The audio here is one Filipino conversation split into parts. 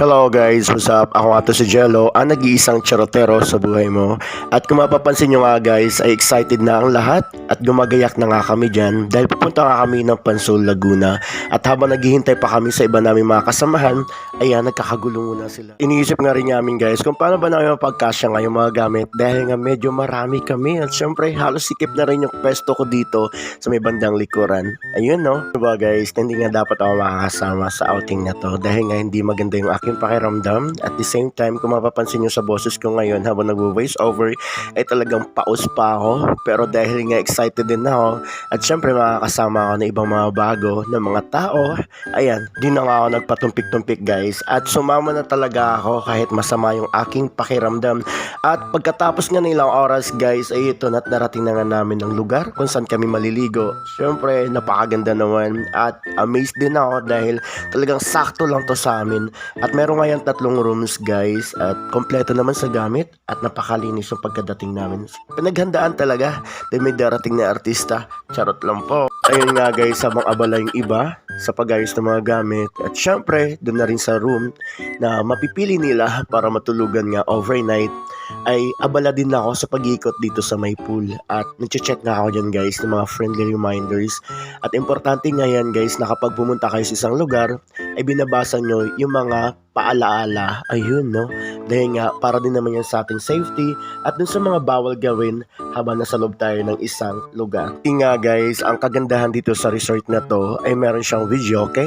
Hello guys, what's up? Ako nga si Jello, ang nag-iisang charotero sa buhay mo. At kung mapapansin nyo nga guys, ay excited na ang lahat at gumagayak na nga kami dyan dahil pupunta nga kami ng Pansol, Laguna. At habang naghihintay pa kami sa iba namin mga kasamahan, ayan, nagkakagulo muna sila. Iniisip nga rin namin guys kung paano ba namin mapagkasya nga yung mga gamit dahil nga medyo marami kami at syempre halos sikip na rin yung pwesto ko dito sa may bandang likuran. Ayun no, diba guys, hindi nga dapat ako makakasama sa outing na to dahil nga hindi maganda yung aking pakiramdam. At the same time, kung mapapansin nyo sa boses ko ngayon habang nag-voice over, ay talagang paus pa ako. Pero dahil nga excited din ako, at syempre makakasama ako ng ibang mga bago na mga tao, ayan, di na nga ako nagpatumpik-tumpik guys. At sumama na talaga ako kahit masama yung aking pakiramdam. At pagkatapos nga ng ilang oras guys, ay ito na narating na nga namin ng lugar kung saan kami maliligo. Syempre, napakaganda naman. At amazed din ako dahil talagang sakto lang to sa amin. At meron ngayon tatlong rooms guys at kompleto naman sa gamit at napakalinis yung pagkadating namin. Pinaghandaan talaga dahil may darating na artista. Charot lang po. Ayun nga guys, habang abala yung iba sa pag-ayos ng mga gamit at syempre doon na rin sa room na mapipili nila para matulugan nga overnight ay abala din ako sa pag-ikot dito sa may pool. At nag-check nga ako dyan guys ng mga friendly reminders. At importante nga yan guys na kapag pumunta kayo sa isang lugar ay binabasa nyo yung mga paalaala. Ayun no? Dahil nga para din naman yan sa ating safety at dun sa mga bawal gawin habang nasa loob tayo ng isang lugar. Yun nga guys ang kagandahan dito sa resort na to ay meron siyang video okay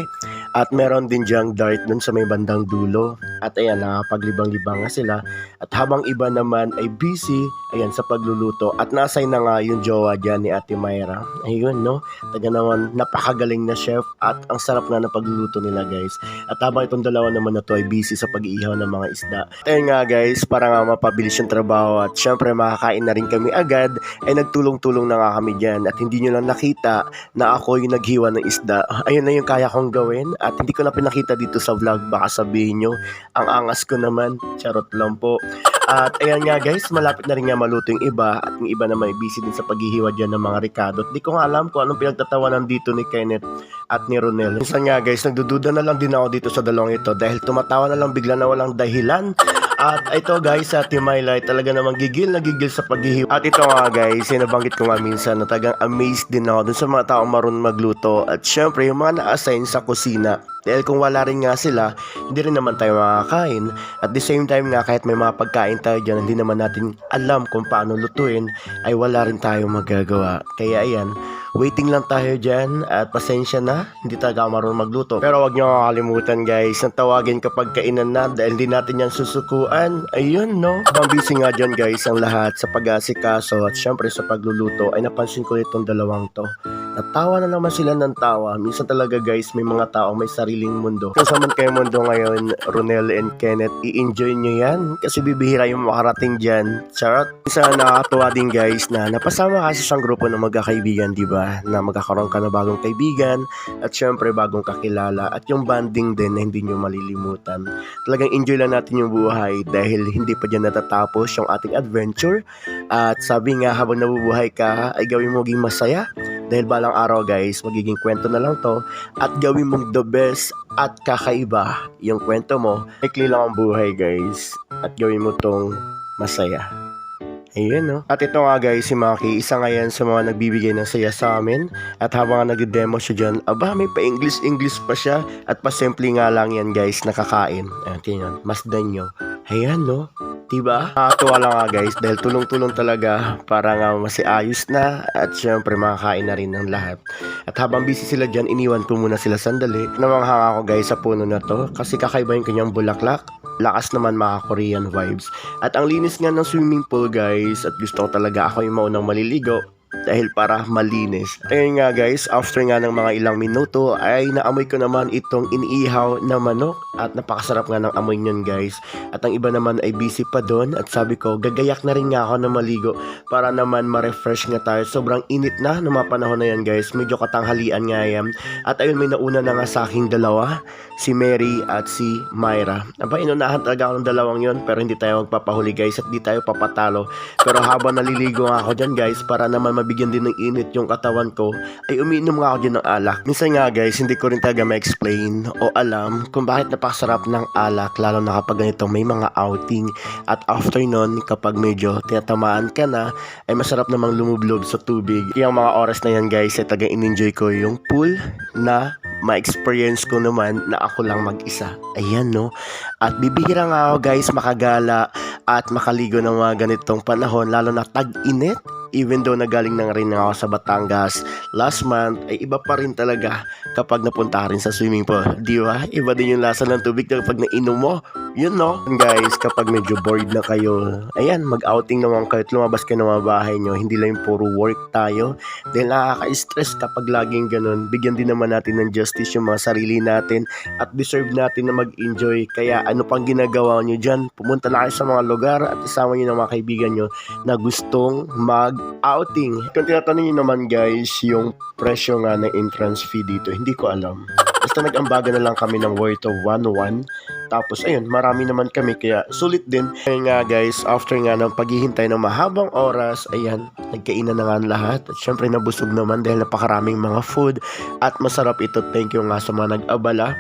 at meron din diyang dart dun sa may bandang dulo. At ayan, nakapaglibang-libang nga sila. At habang iba naman ay busy, ayan, sa pagluluto. At nasay na nga yung jowa dyan ni Ate Mayra. Ayun, no? Taga naman, napakagaling na chef. At ang sarap nga na pagluluto nila, guys. At habang itong dalawa naman na to ay busy sa pag-iihaw ng mga isda. At ayun nga, guys, para nga mapabilis yung trabaho at syempre makakain na rin kami agad, ay nagtulong-tulong na nga kami dyan. At hindi nyo lang nakita na ako yung naghiwa ng isda. Ayun na yung kaya kong gawin at hindi ko na pinakita dito sa vlog baka sabihin nyo. Ang angas ko naman charot lang po. At ayan nga guys malapit na rin nga maluto yung iba. At yung iba naman ay busy din sa paghihiwa dyan ng mga Ricardo at di ko nga alam kung anong pinagtatawanan dito ni Kenneth at ni Ronel. Minsan nga guys nagdududa na lang din ako dito sa dalawang ito. Dahil tumatawa na lang bigla na walang dahilan at ito guys, sa Team Highlight, talaga namang gigil na gigil sa paghihiwa. At ito nga guys, sinabanggit ko nga minsan na talagang amazed din ako dun sa mga taong marunong magluto. At syempre, yung mga na-assign sa kusina. Dahil kung wala rin nga sila, hindi rin naman tayo makakain. At the same time nga, kahit may mga pagkain tayo dyan, hindi naman natin alam kung paano lutuin, ay wala rin tayong magagawa. Kaya ayan, waiting lang tayo dyan at pasensya na, hindi talaga marunong magluto. Pero wag nyo kakalimutan guys, na tawagin kapag kainan na dahil hindi natin yan susukuan. Ayun no, habang busy nga dyan guys ang lahat sa pag-asikaso at syempre sa pagluluto ay napansin ko itong dalawang to. Natawa na naman sila ng tawa. Minsan talaga guys, may mga tao may sariling mundo. Kung man kayo mundo ngayon, Ronel and Kenneth, i-enjoy nyo yan. Kasi bibihira yung makarating dyan. Charot. Minsan nakakatuwa din guys na napasama kasi siyang grupo ng magkakaibigan, di ba? Na magkakaroon ka na bagong kaibigan at syempre bagong kakilala at yung banding din na hindi nyo malilimutan. Talagang enjoy lang natin yung buhay dahil hindi pa dyan natatapos yung ating adventure. At sabi nga habang nabubuhay ka ay gawin mo maging masaya dahil balang araw guys, magiging kwento na lang to at gawin mong the best at kakaiba yung kwento mo. Ikli lang ang buhay guys at gawin mo tong masaya. Ayun no. At ito nga guys, si Maki, isa nga yan sa mga nagbibigay ng saya sa amin. At habang nag-demo siya dyan, aba may pa-English-English pa siya. At pa-simple nga lang yan guys, nakakain. Ayan, tingnan, masdan nyo. Ayan no. Diba? Nakakatuwa lang nga guys dahil tulong-tulong talaga para nga masiayos na at syempre makakain na rin ng lahat. At habang busy sila dyan, iniwan ko muna sila sandali. Namanghanga ako guys sa puno na to kasi kakaiba yung kanyang bulaklak. Lakas naman mga Korean vibes. At ang linis nga ng swimming pool guys at gusto ko talaga ako yung maunang maliligo dahil para malinis. Ayun nga guys, after nga ng mga ilang minuto ay naamoy ko naman itong iniihaw na manok at napakasarap nga ng amoy niyon guys. At ang iba naman ay busy pa doon at sabi ko gagayak na rin nga ako na maligo para naman ma-refresh nga tayo. Sobrang init na ng mga panahon na yan guys. Medyo katanghalian nga yan. At ayun may nauna na nga sa aking dalawa, si Mary at si Myra. Aba inunahan talaga ako ng dalawang yon pero hindi tayo magpapahuli guys at hindi tayo papatalo. Pero habang naliligo nga ako dyan guys para naman mabigyan din ng init yung katawan ko, ay umiinom nga ako din ng alak. Minsan nga guys, hindi ko rin talaga ma-explain o alam kung bakit napakasarap ng alak lalo na kapag ganito may mga outing. At after nun, kapag medyo tinatamaan ka na, ay masarap namang lumublob sa tubig. Yung mga oras na yan guys, ay talagang in-enjoy ko yung pool na ma-experience ko naman na ako lang mag-isa. Ayan no. At bibihira nga ako guys makagala at makaligo ng mga ganitong panahon lalo na tag-init. Even though nagaling na rin ako sa Batangas last month, ay iba pa rin talaga kapag napunta rin sa swimming pool. Di ba? Iba din yung lasa ng tubig kapag nainom mo. Yun no. Guys, kapag medyo bored na kayo, ayan, mag-outing naman kayo at lumabas kayo ng mga bahay nyo. Hindi lang puro work tayo. Dahil nakaka-stress kapag laging ganun. Bigyan din naman natin ng justice yung mga sarili natin at deserve natin na mag-enjoy. Kaya ano pang ginagawa nyo dyan? Pumunta na kayo sa mga lugar at isama nyo ng mga kaibigan nyo na gustong mag-outing. Kung tinatanong nyo naman guys, yung presyo nga ng entrance fee dito, hindi ko alam. Basta nag-ambaga na lang kami ng worth of 1-1. Tapos ayun, marami naman kami kaya sulit din. Kaya nga guys, after nga ng paghihintay ng mahabang oras, ayan, nagkainan na nga lahat. At syempre nabusog naman dahil napakaraming mga food. At masarap ito, thank you nga sa mga nag-abala.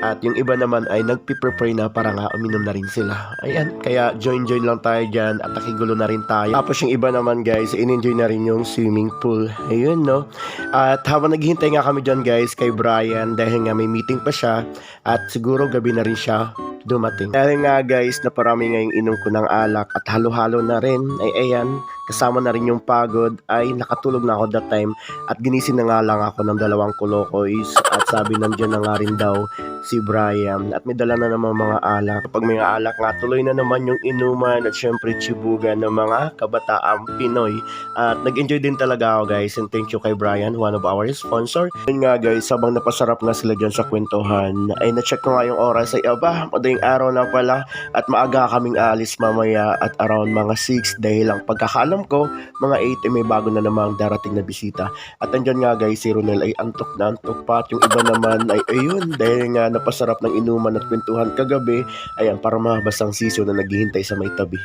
At yung iba naman ay nagpiprepare na para nga uminom na rin sila. Ayan, kaya join-join lang tayo dyan at nakigulo na rin tayo. Tapos yung iba naman guys, in-enjoy na rin yung swimming pool. Ayun no. At habang naghihintay nga kami dyan guys kay Brian dahil nga may meeting pa siya at siguro gabi na rin siya dumating. Dahil nga guys, naparami nga yung inom ko ng alak at halo-halo na rin. Ay ayan, kasama na rin yung pagod. Ay nakatulog na ako that time. At ginising na nga lang ako ng dalawang kolokoys at sabi nandiyan na nga rin daw si Brian. At may dala na naman mga alak. Kapag may alak nga, tuloy na naman yung inuman. At syempre chibugan ng mga kabataang Pinoy. At nag-enjoy din talaga ako guys. And thank you kay Brian, one of our sponsor. Yun nga guys, habang napasarap nga sila dyan sa kwentuhan, ay na-check ko nga yung oras. Ay aba, madaling araw na pala. At maaga kaming alis mamaya. At around mga 6 dahil lang pagkakaalam ko, mga 8 ay may bago na namang darating na bisita. At andyan nga guys, si Ronel ay antok na antok pa at yung iba naman ay ayun dahil nga napasarap ng inuman at kwentuhan kagabi, ayan para mahaba ang sisyo na naghihintay sa may tabi.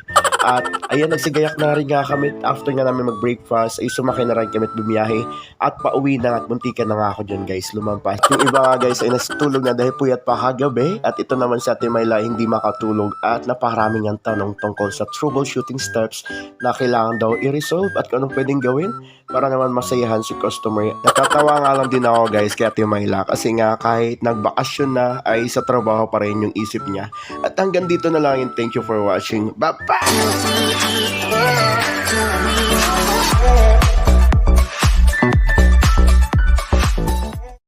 At ayan, nagsigayak na rin nga kami after nga namin mag-breakfast, ay sumakay na rin kami at bumiyahe at pauwi na at muntikan na nga ako dyan guys, lumampas. Yung iba nga guys ay natulog na dahil puyat pa kagabi at ito naman sa ating Mayla hindi makatulog at napakaraming ang tanong tungkol sa troubleshooting steps na kailangan daw i-resolve at anong pwedeng gawin para naman masayahan si customer. Natatawa nga lang din ako guys kay Ate Mayla kasi nga kahit nagbakasyon na ay sa trabaho pa rin yung isip niya. At hanggang dito na lang yung thank you for watching. Bye-bye! Tell me,